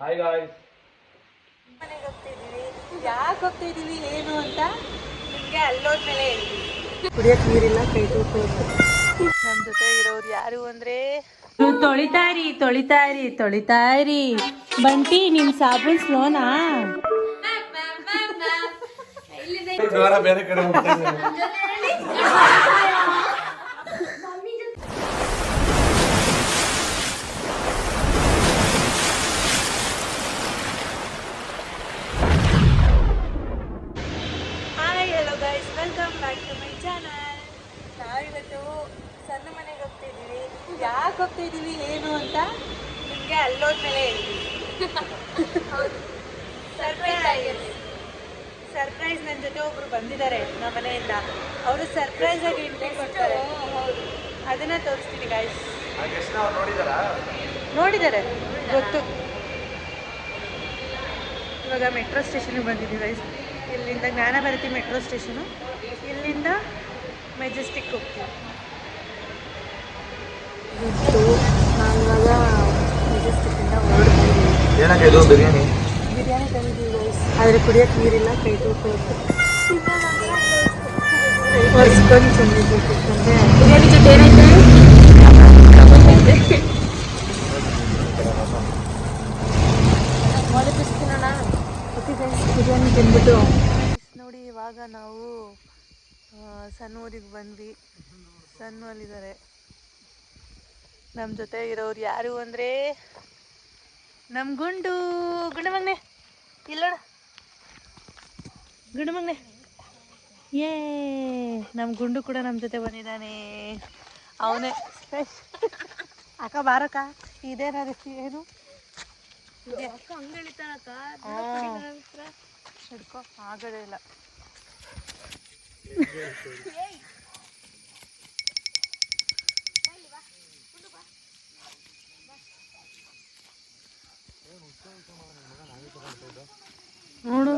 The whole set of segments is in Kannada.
ಹಾಯ್ ಗಾಯ್ಸ್ ಮನೆಗೆ ಹೋಗ್ತಿದ್ದೀವಿ ಯಾಕೆ ಹೋಗ್ತಾ ಇದೀವಿ ಏನು ಅಂತ ನಿಮಗೆ ಅಲ್ಲೋದ್ಮೇಲೆ ಹೇಳ್ತೀವಿ ಕುಡಿಯಕ್ ನೀರಿಲ್ಲ ಕೈ ನಮ್ಮ ಜೊತೆ ಇರೋರು ಯಾರು ಅಂದ್ರೆ? ತೊಳಿತಾರಿ ತೊಳಿತಾರಿ ತೊಳಿತಾರಿ. ಬಂಟಿ ನಿಮ್ ಸಾಬೂನ್ ಸ್ಲೋನಾ? ಬೇರೆ ಕಡೆ ಸಣ್ಣ ಮನೆಗೆ ಹೋಗ್ತಾ ಇದ್ದೀವಿ ಯಾಕೆ ಹೋಗ್ತಾ ಇದ್ದೀವಿ ಏನು ಅಂತ ನಿಮಗೆ ಅಲ್ಲೋದ್ಮೇಲೆ ಹೇಳ್ತೀವಿ ಸರ್ಪ್ರೈಸ್ ಸರ್ಪ್ರೈಸ್ ನನ್ನ ಜೊತೆ ಒಬ್ರು ಬಂದಿದ್ದಾರೆ ನಮ್ಮ ಮನೆಯಿಂದ. ಅವರು ಸರ್ಪ್ರೈಸ್ ಆಗಿ ಎಂಟ್ರಿ ಕೊಡ್ತಾರೆ. ಅದನ್ನ ತೋರಿಸ್ತೀನಿ ಗಾಯ್ಸ್ ನೋಡಿದ್ದಾರೆ ಗೊತ್ತು. ಇವಾಗ ಮೆಟ್ರೋ ಸ್ಟೇಷನ್ಗೆ ಬಂದಿದ್ದೀವಿ ಗೈಸ್ ಇಲ್ಲಿಂದ ಜ್ಞಾನಭಾರತಿ ಮೆಟ್ರೋ ಸ್ಟೇಷನು ಇಲ್ಲಿಂದ ಮೆಜೆಸ್ಟಿಕ್ ಹೋಗ್ತೀವಿ. ನಾವಿವಾಗ ಮೆಜೆಸ್ಟಿಕ್ಕಿಂದ ಹೊರಡ್ತಾ ಇದ್ದೀವಿ ಏನಕ್ಕೆ ಇದು ಬಿರಿಯಾನಿ ಬಿರಿಯಾನಿ ತಂದಿದ್ದೀವಿ ಗೈಸ್ ಆದರೆ ಕುಡಿಯೋಕ್ಕೆ ನೀರಿಲ್ಲ ಕೈ ತೊಳ್ಕೊಬೇಕು ಒರೆಸ್ಕೊಂಡು ಚೆಂದಿರ್ಬೇಕು ಯಾಕಂದರೆ ಬಿರಿಯಾನಿ ಜೊತೆ ಏನೈತೆ ಓಕೆ ಗೈಸ್ ಬಿರಿಯಾನಿ ತಿಂದ್ಬಿಟ್ಟು ನೋಡಿ ಇವಾಗ ನಾವು ಆ, ಸಣ್ಣ ಊರಿಗೆ ಬಂದ್ವಿ ಸಣ್ಣ ಅಲ್ಲಿದ್ದಾರೆ ನಮ್ಮ ಜೊತೆ ಇರೋರು ಯಾರು ಅಂದರೆ ನಮ್ಮ ಗುಂಡು. ಗುಂಡು ಮಗನೆ ಇಲ್ಲೋಣ ಗುಂಡು ಮಗನೆ. ಏ ನಮ್ಮ ಗುಂಡು ಕೂಡ ನಮ್ಮ ಜೊತೆ ಬಂದಿದ್ದಾನೆ. ಅವನೇ. ಅಕ್ಕ ಬಾರಕ್ಕ ಇದೇನ ಏನು? ಹಿಡ್ಕೊ ಆಗದೇ ಇಲ್ಲ. ನೋಡು.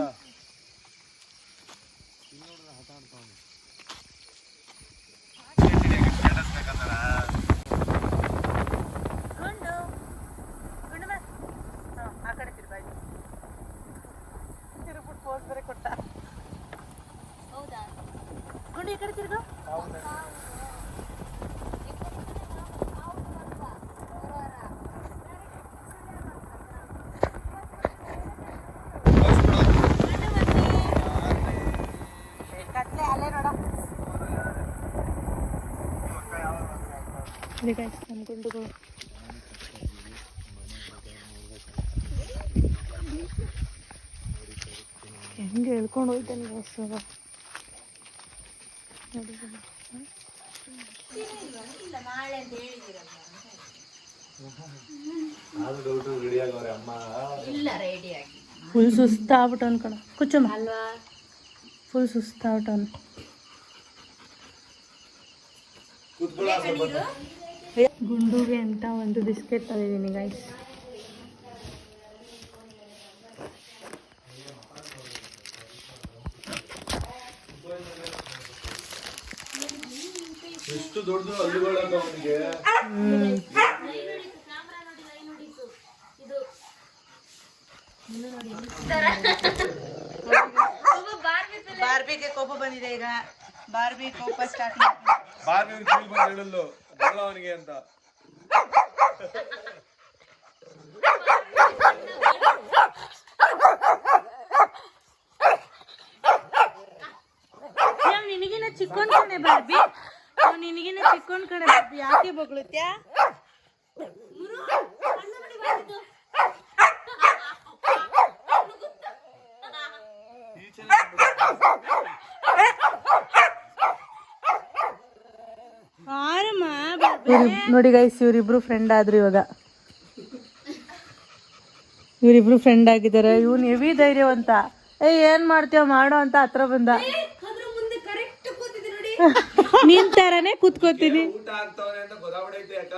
ಕೊಟ್ಟ ಹೌದಾ ಬಾ. ಹಾ, ಆ ಕಡೆ ತಿರ್ಗಾಡಿ ಹೌದಾ ಪೋಸ್ ಬೇರೆ ಕೊಟ್ಟ. ಗುಂಡು ಈ ಕಡೆ ತಿರ್ಗು. ಅಲ್ಲೇ ನೋಡ. ನಮ್ಮ ಗುಂಡುಗಳು ಹೆಂಗೆ ಹೇಳ್ಕೊಂಡು ಹೋಯ್ತಾನೆ ಆಗವ್ರೆ ಅಮ್ಮ. ಫುಲ್ ಸುಸ್ತಾಗ್ಬಿಟ್ಟು ಕಣ. ಕುಚ್ಚಮ್ಮ ಫುಲ್ ಸ್ವಲ್ಪ ಗುಂಡುಗೆ ಅಂತ ಒಂದು ಬಿಸ್ಕೆಟ್ ತಂದಿದ್ದೀನಿ ಗೈಸ್ ಎಷ್ಟು ದೊಡ್ಡದು ಹಲ್ಲುಗಳಂತ ಅವನಿಗೆ. ಕೋಪ ಬಂದಿದೆ ಈಗ. ಬಾರ್ಬಿ ಕೋಪ ಸ್ಟಾರ್ಟ್ ಬಾರ್ಬಿ ಅವ್ನಿಗೆ ಫೀಲ್ ಬಂದು ಬರಲ್ಲ ಅವನಿಗೆ ಅಂತ. ನಿನಗಿನ ಚಿಕ್ಕೊಂಡ್ ಕಣೆ ಬಾರ್ಬಿ? ನಿನಗಿನ ಚಿಕ್ಕೊಂಡ್ ಕಣೆ ಬಾರ್ಬಿ? ಯಾಕೆ ಬೊಗಳುತ್ತ್ಯಾ ನೋಡಿ ಗೈಸ್ ಇವರಿಬ್ರು ಫ್ರೆಂಡ್ ಆದ್ರು ಇವಾಗ. ಇವರಿಬ್ರು ಫ್ರೆಂಡ್ ಆಗಿದ್ದಾರೆ ಇವನ್ ಹೆವಿ ಧೈರ್ಯವಂತ. ಏ ಏನ್ ಮಾಡ್ತೀವ ಮಾಡೋ ಅಂತ ಹತ್ರ ಬಂದ. ನಿನ್ ತರಾನೇ ಕೂತ್ಕೋತೀನಿ. ಊಟ ಆಗ್ತಾವನೆ ಅಂತ ಗೊತ್ತಾಗ್ಬಿಡೈತೆ ಅಕ್ಕ.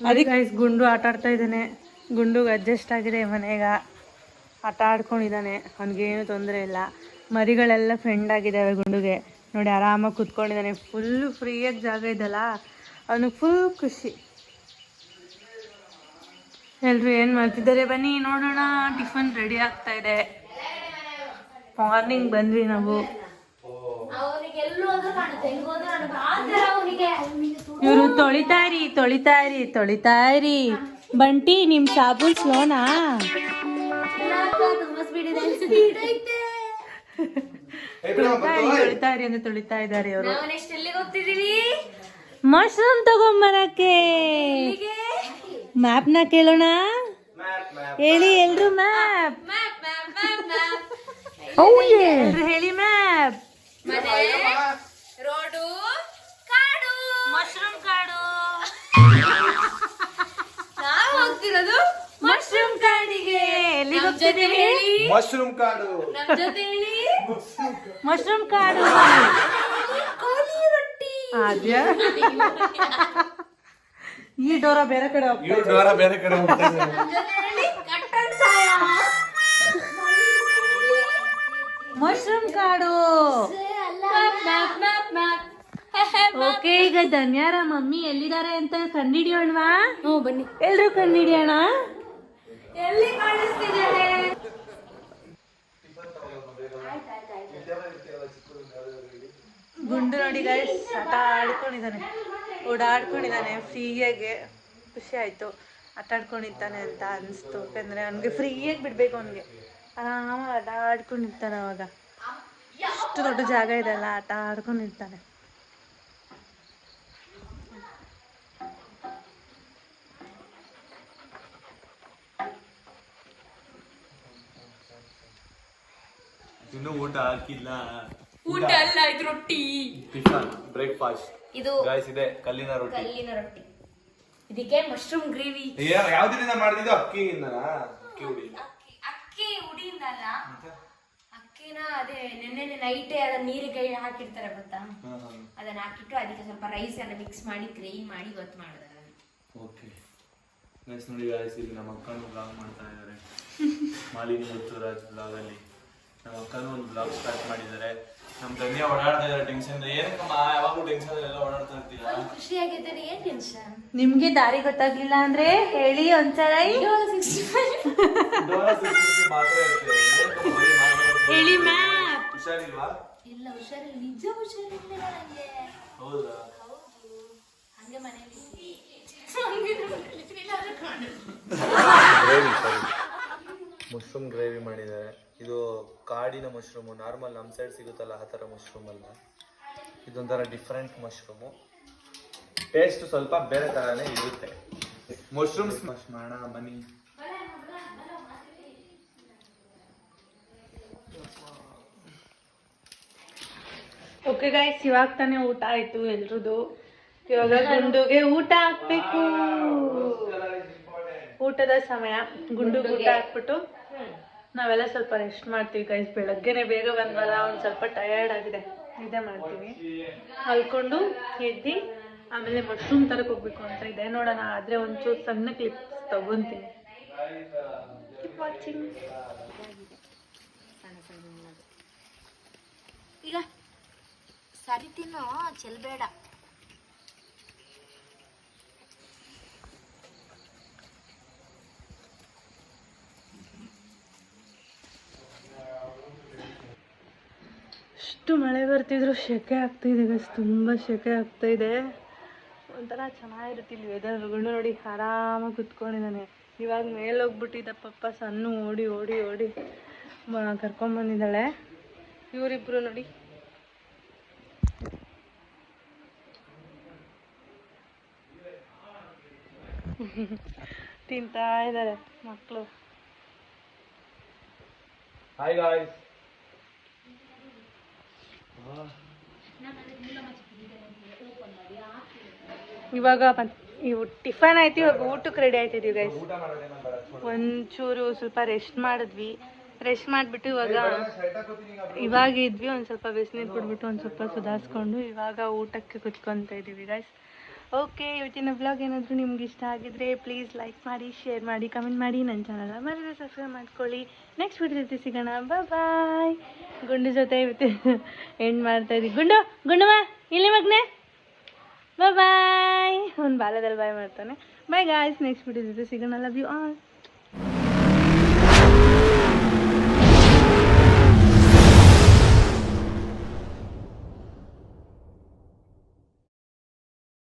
ಅದಕ್ಕೆ ಗೈಸ್ ಗುಂಡು ಆಟ ಆಡ್ತಾ ಇದ್ದಾನೆ. ಗುಂಡುಗೆ ಅಡ್ಜಸ್ಟ್ ಆಗಿದೆ ಮನೆಗ. ಆಟ ಆಡ್ಕೊಂಡಿದ್ದಾನೆ. ಅವ್ನಿಗೇನು ತೊಂದರೆ ಇಲ್ಲ. ಮರಿಗಳೆಲ್ಲ ಫ್ರೆಂಡ್ ಆಗಿದ್ದಾವೆ ಗುಂಡುಗೆ. ನೋಡಿ ಆರಾಮಾಗಿ ಕುತ್ಕೊಂಡಿದ್ದಾನೆ. ಫುಲ್ಲು ಫ್ರೀಯಾಗಿ ಜಾಗ ಇದಲ್ಲ. ಅವನಿಗೆ ಫುಲ್ ಖುಷಿ. ಎಲ್ರು ಏನು ಮಾಡ್ತಿದ್ದಾರೆ? ಬನ್ನಿ ನೋಡೋಣ. ಟಿಫನ್ ರೆಡಿ ಆಗ್ತಾ ಇದೆ. ಮಾರ್ನಿಂಗ್ ಬಂದ್ವಿ ನಾವು. ಇವರು ತೊಳಿತಾರಿ ತೊಳಿತಾರಿ ತೊಳಿತಾರಿ ಬಂಟಿ ನಿಮ್ ಸಾಬೂನ್ ಸ್ಲೋನಾ? ತೊಳಿತಾರಿ ಅಂತ ತೊಳಿತಾ ಇದ್ದಾರೆ ಅವರು ಮಶ್ರೂಮ್ ತಗೊಂಬರಕ್ಕೆ. ಮ್ಯಾಪ್ನ ಕೇಳೋಣ? ಹೇಳಿ ಎಲ್ರು map map map map map ಎಲ್ರು ಹೇಳಿ ಮ್ಯಾಪ್ ಮನೆ ರೋಡು ಕಾಡು. ಮಶ್ರೂಮ್ ಕಾಡು. ನಾವು ಹೋಗ್ತಿರೋದು ಮಶ್ರೂಮ್ ಕಾಡಿಗೆ. ಎಲ್ಲಿಗೆ ಹೋಗ್ತಿದ್ದೀವಿ ಮಶ್ರೂಮ್ ಕಾಡು. ನಮ್ ಜೊತೆ ಹೇಳಿ. ಮಶ್ರೂಮ್ ಕಾಡು. ಈ ಡೋರ ಬೇರೆ ಕಡೆ ಹೋಗ್ತಾ ಇವ್ರು ಡೋರ ಬೇರೆ ಕಡೆ ಹೋಗ್ತಾ ಇದ್ದಾರೆ. ಮಶ್ರೂಮ್ ಕಾಡು. ಓಕೆ ಈಗ ಧನ್ಯಾರ ಮಮ್ಮಿ ಎಲ್ಲಿದ್ದಾರೆ ಅಂತ ಕಂಡಿಡಿಯೋಣವಾ ಹ್ಞೂ ಬನ್ನಿ. ಎಲ್ರು ಕಂಡಿಡಿಯೋಣ ಎಲ್ಲಿ ಕಾಣಿಸ್ತಿದ್ದಾರೆ ಗುಂಡು ನೋಡಿ ಗೈಸ್ ಆಟ ಆಡ್ಕೊಂಡಿದ್ದಾನೆ. ಓಡಾಡ್ಕೊಂಡಿದ್ದಾನೆ. ಫ್ರೀಯಾಗೆ ಖುಷಿ ಆಯಿತು. ಆಟ ಆಡ್ಕೊಂಡಿರ್ತಾನೆ ಅಂತ ಅನಿಸ್ತು. ಯಾಕಂದ್ರೆ ಅವನಿಗೆ ಫ್ರೀಯಾಗಿ ಬಿಡ್ಬೇಕು ಅವನಿಗೆ. ಆರಾಮಾಗಿ ಆಟ ಆಡ್ಕೊಂಡಿರ್ತಾನೆ ಅವಾಗ. ಅಷ್ಟು ದೊಡ್ಡ ಜಾಗ ಇದೆಲ್ಲ ಆಟ ಆಡ್ಕೊಂಡಿರ್ತಾನೆ. ಇನ್ನೂ ಊಟ ಹಾಕಿಲ್ಲ. ಊಟ ಅಲ್ಲ ಇದು ರೊಟ್ಟಿ. ಟಿಫನ್ ಬ್ರೇಕ್ಫಾಸ್ಟ್ ಇದು ಗಾಯ್ಸ್ ಇದೆ ಕಲ್ಲಿನ ರೊಟ್ಟಿ. ಕಲ್ಲಿನ ರೊಟ್ಟಿ. ಇದಕ್ಕೆ ಮಶ್ರೂಮ್ ಗ್ರೇವಿ ಏ- ಯಾವ್ದ್ರಿಂದ ಮಾಡಿದ್ದು ಅಕ್ಕಿಯಿಂದ ಅಕ್ಕಿ ಹುಡಿ. ಅಕ್ಕಿ ಅಕ್ಕಿ ಉಡಿಯಿಂದ ಅಲ್ಲ ಅಕ್ಕಿನ ಅದೇ ನೆನ್ನೆ ನೈಟೇ ಅದನ್ನ ನೀರಿಗೆ ಹಾಕಿರ್ತಾರೆ ಗೊತ್ತಾ? ಅದನ್ನ ಹಾಕಿಟ್ಟು ಅದಕ್ಕೆ ಸ್ವಲ್ಪ ರೈಸ್ ಎಲ್ಲ ಮಿಕ್ಸ್ ಮಾಡಿ ಗ್ರೇವಿ ಮಾಡಿ ಗೊತ್ತು ಮಾಡಿದ್ರೆ ಓಕೆ ಗೈಸ್ ನೋಡಿ ಗಾಯ್ಸ್ ಇಲ್ಲಿ ನಮ್ಮ ಅಕ್ಕನು ಬ್ಲಾಗ್ ಮಾಡ್ತಾ ಇದ್ದಾರೆ ಮಾಲಿನಿ ಮತ್ತು ರಾಜ್ ಬ್ಲಾಗ್ ಅಲ್ಲಿ. ನಮ್ಮ ಅಕ್ಕನೂ ಒಂದು ಬ್ಲಾಗ್ ಸ್ಟಾರ್ಟ್ ಮಾಡಿದ್ದಾರೆ. ನಮ್ಮ ತಂದೆ ಓಡಾಡ್ತಾ ಇದ್ದಾರೆ ಟೆನ್ಷನ್ ಏನಕ್ಕಮ್ಮ ಯಾವಾಗೂ ಟೆನ್ಷನ್ ಎಲ್ಲ ಓಡಾಡ್ತಾ ಇರ್ತೀರಾ? ಖುಷಿ ಆಗಿದ್ದಾರೆ ಏನ್ ಟೆನ್ಷನ್ ನಿಮ್ಗೆ ದಾರಿ ಗೊತ್ತಾಗ್ಲಿಲ್ಲ ಅಂದ್ರೆ ಹೇಳಿ ಒಂದ್ಸಲ ಹೇಳಿ ಮ್ಯಾಮ್ ಹುಷಾರಿಲ್ವಾ? ಇಲ್ಲ ಹುಷಾರಿಲ್ಲ. ನಿಜ ಹುಷಾರಿಲ್ಲ ನನಗೆ. ಹೌದಾ? ಹಂಗೆ ಮನೇಲಿ ಇದ್ರೆ ಮಶ್ರೂಮ್ ಗ್ರೇವಿ ಮಾಡಿದ್ದಾರೆ. ಇದು ಕಾಡಿನ ಮಶ್ರೂಮು ನಾರ್ಮಲ್ ನಮ್ಮ ಸೈಡ್ ಸಿಗುತ್ತಲ್ಲ ಆ ಥರ ಮಶ್ರೂಮ್ ಅಲ್ಲ. ಇದೊಂಥರ ಡಿಫ್ರೆಂಟ್ ಮಶ್ರೂಮು ಟೇಸ್ಟ್ ಸ್ವಲ್ಪ ಬೇರೆ ಥರನೇ ಇರುತ್ತೆ. ಮಶ್ರೂಮ್ಸ್ ಮಶ್ ಮಾಡೋಣ ಬನ್ನಿ ಓಕೆ ಗಾಯ್ಸ್ ಇವಾಗ ತಾನೇ ಊಟ ಆಯ್ತು ಎಲ್ರದು ಇವಾಗ ಗುಂಡುಗೆ ಊಟ ಹಾಕ್ಬೇಕು. ಊಟದ ಸಮಯ. ಗುಂಡುಗೆ ಊಟ ಹಾಕ್ಬಿಟ್ಟು. ನಾವೆಲ್ಲ ಸ್ವಲ್ಪ ರೆಸ್ಟ್ ಮಾಡ್ತೀವಿ ಗೈಸ್ ಬೆಳಗ್ಗೆನೆ ಬೇಗ ಬಂದ್ವಲ್ಲ, ಒಂದು ಸ್ವಲ್ಪ ಟಯರ್ಡ್ ಆಗಿದೆ. ಇದೇ ಮಾಡ್ತೀವಿ. ಹಲ್ಕೊಂಡು ಎದ್ದು ಆಮೇಲೆ ಮಶ್ರೂಮ್ ತರಕ್ಕೆ ಹೋಗ್ಬೇಕು ಅಂತ ಇದೆ. ನೋಡೋಣ, ಆದ್ರೆ ಒಂಚೂರು ಸಣ್ಣ ಕ್ಲಿಪ್ಸ್ ತಗೊಂತೀನಿ. ಈಗ ಸರಿ ತಿನ್ನು, ಚೆಲ್ಬೇಡ ಅಷ್ಟು ಮಳೆ ಬರ್ತಿದ್ರು ಸೆಕೆ ಆಗ್ತಾಯಿದೆ ಗಸ್ ತುಂಬ ಸೆಕೆ ಆಗ್ತಾಯಿದೆ ಒಂಥರ ಚೆನ್ನಾಗಿರುತ್ತೆ ಇಲ್ಲಿ ವೆದರ್ಗಳು ನೋಡಿ, ಆರಾಮಾಗಿ ಕುತ್ಕೊಂಡಿದ್ದಾನೆ. ಇವಾಗ ಮೇಲೆ ಹೋಗ್ಬಿಟ್ಟಿದ್ದ ಪಪ್ಪ ಸಣ್ಣ ಓಡಿ ಓಡಿ ಓಡಿ ಕರ್ಕೊಂಬಂದಿದ್ದಾಳೆ ಇವರಿಬ್ರು ನೋಡಿ. ತಿಂತಾ ಇದ್ದಾರೆ ಮಕ್ಕಳು ಇವಾಗ ಇವು ಟಿಫನ್ ಆಯ್ತು, ಇವಾಗ ಊಟಕ್ಕೆ ರೆಡಿ ಆಯ್ತಿದೀವಿ ಗೈಸ್ ಒಂಚೂರು ಸ್ವಲ್ಪ ರೆಸ್ಟ್ ಮಾಡಿದ್ವಿ. ರೆಸ್ಟ್ ಮಾಡಿಬಿಟ್ಟು ಇವಾಗ ಇವಾಗ ಇದ್ವಿ, ಒಂದು ಸ್ವಲ್ಪ ಬಿಸಿನೀರು ಬಿಟ್ಬಿಟ್ಟು ಒಂದು ಸ್ವಲ್ಪ ಸುಧಾರಿಸ್ಕೊಂಡು ಇವಾಗ ಊಟಕ್ಕೆ ಕುತ್ಕೊತಾ ಇದ್ದೀವಿ ಗೈಸ್ ಓಕೆ, ಇವತ್ತಿನ ಬ್ಲಾಗ್ ಏನಾದರೂ ನಿಮ್ಗೆ ಇಷ್ಟ ಆಗಿದ್ರೆ ಪ್ಲೀಸ್ ಲೈಕ್ ಮಾಡಿ ಶೇರ್ ಮಾಡಿ ಕಮೆಂಟ್ ಮಾಡಿ ನನ್ನ ಚಾನಲ್ನ ಮರಿದ್ರೆ ಸಬ್ಸ್ಕ್ರೈಬ್ ಮಾಡ್ಕೊಳ್ಳಿ. ನೆಕ್ಸ್ಟ್ ವಿಡಿಯೋ ಜೊತೆ ಸಿಗೋಣ. ಬಾಯ್ ಗುಂಡು ಜೊತೆ ಇವತ್ತು ಎಂಡ್ ಮಾಡ್ತಾ ಇದ್ದೀವಿ ಗುಂಡು ಗುಂಡಮ್ಮ ಇಲ್ಲಿ ಮಗ್ನೆ. ಬಾಯ್ ಅವ್ನು ಬಾಲದಲ್ಲಿ ಬಾಯ್ ಮಾಡ್ತಾನೆ. ಬಾಯ್ ಗಾಯ್ಸ್ ನೆಕ್ಸ್ಟ್ ವಿಡಿಯೋ ಜೊತೆ ಸಿಗೋಣ. Love you all